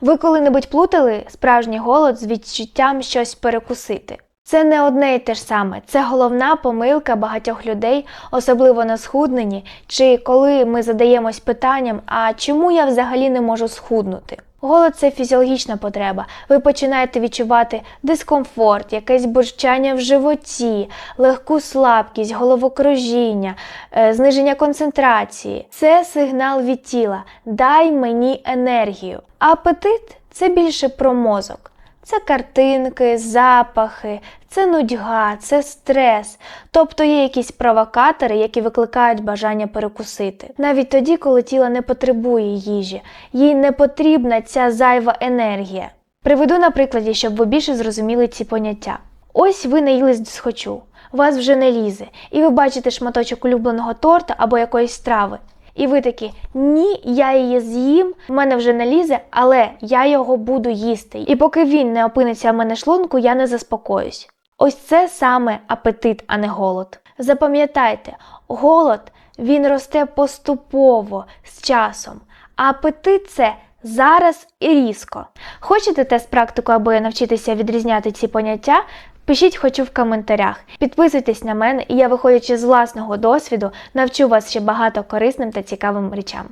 Ви коли-небудь плутали справжній голод з відчуттям щось перекусити? Це не одне і те ж саме, це головна помилка багатьох людей, особливо на схудненні, чи коли ми задаємось питанням, а чому я взагалі не можу схуднути? Голод це фізіологічна потреба. Ви починаєте відчувати дискомфорт, якесь бурчання в животі, легку слабкість, головокружіння, е, зниження концентрації. Це сигнал від тіла. Дай мені енергію. Апетит це більше про мозок. Це картинки, запахи, це нудьга, це стрес. Тобто є якісь провокатори, які викликають бажання перекусити. Навіть тоді, коли тіло не потребує їжі, їй не потрібна ця зайва енергія. Приведу на прикладі, щоб ви більше зрозуміли ці поняття. Ось ви наїлись схочу, вас вже не лізе, і ви бачите шматочок улюбленого торта або якоїсь страви. І ви такі, ні, я її з'їм, в мене вже не лізе, але я його буду їсти. І поки він не опиниться в мене шлунку, я не заспокоюсь. Ось це саме апетит, а не голод. Запам'ятайте, голод він росте поступово з часом, а апетит це зараз і різко. Хочете тест практику, аби навчитися відрізняти ці поняття? Пишіть хочу в коментарях. Підписуйтесь на мене, і я, виходячи з власного досвіду, навчу вас ще багато корисним та цікавим речам.